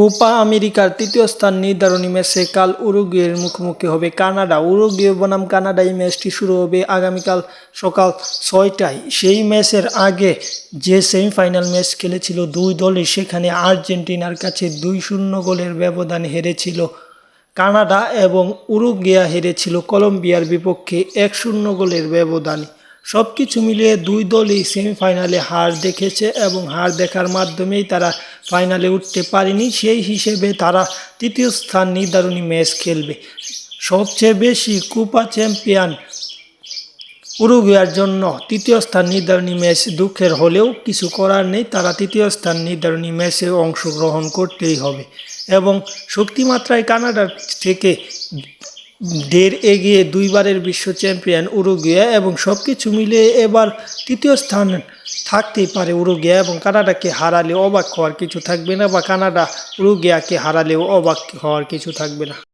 Copa আমেরিকার তৃতীয় স্থান নির্ধারণী ম্যাচে কাল উরুগুয়ের মুখোমুখি হবে কানাডা। উরুগুয়ে বনাম কানাডা এই ম্যাচটি শুরু হবে আগামীকাল সকাল ছয়টায়। সেই ম্যাচের আগে যে সেমিফাইনাল ম্যাচ খেলেছিল দুই দলই, সেখানে আর্জেন্টিনার কাছে দুই শূন্য গোলের ব্যবধান হেরেছিল কানাডা এবং উরুগুয়া হেরেছিল কলম্বিয়ার বিপক্ষে এক শূন্য গোলের ব্যবধানে। সব কিছু মিলিয়ে দুই দলই সেমিফাইনালে হার দেখেছে এবং হার দেখার মাধ্যমেই তারা ফাইনালে উঠতে পারেনি। সেই হিসেবে তারা তৃতীয় স্থান নির্ধারণী ম্যাচ খেলবে। সবচেয়ে বেশি কুপা চ্যাম্পিয়ন উরুগুয়ার জন্য তৃতীয় স্থান নির্ধারণী ম্যাচ দুঃখের হলেও কিছু করার নেই। তারা তৃতীয় স্থান নির্ধারণী ম্যাচে অংশগ্রহণ করতেই হবে এবং শক্তিমাত্রায় কানাডার থেকে ঢের এগিয়ে দুইবারের বিশ্ব চ্যাম্পিয়ন উরুগুয়া এবং সব কিছু মিলিয়ে এবার তৃতীয় স্থান থাকতেই পারে। উরুগিয়া এবং কানাডাকে হারালে অবাক হওয়ার কিছু থাকবে না বা কানাডা, উরুগিয়াকে হারালেও অবাক হওয়ার কিছু থাকবে না।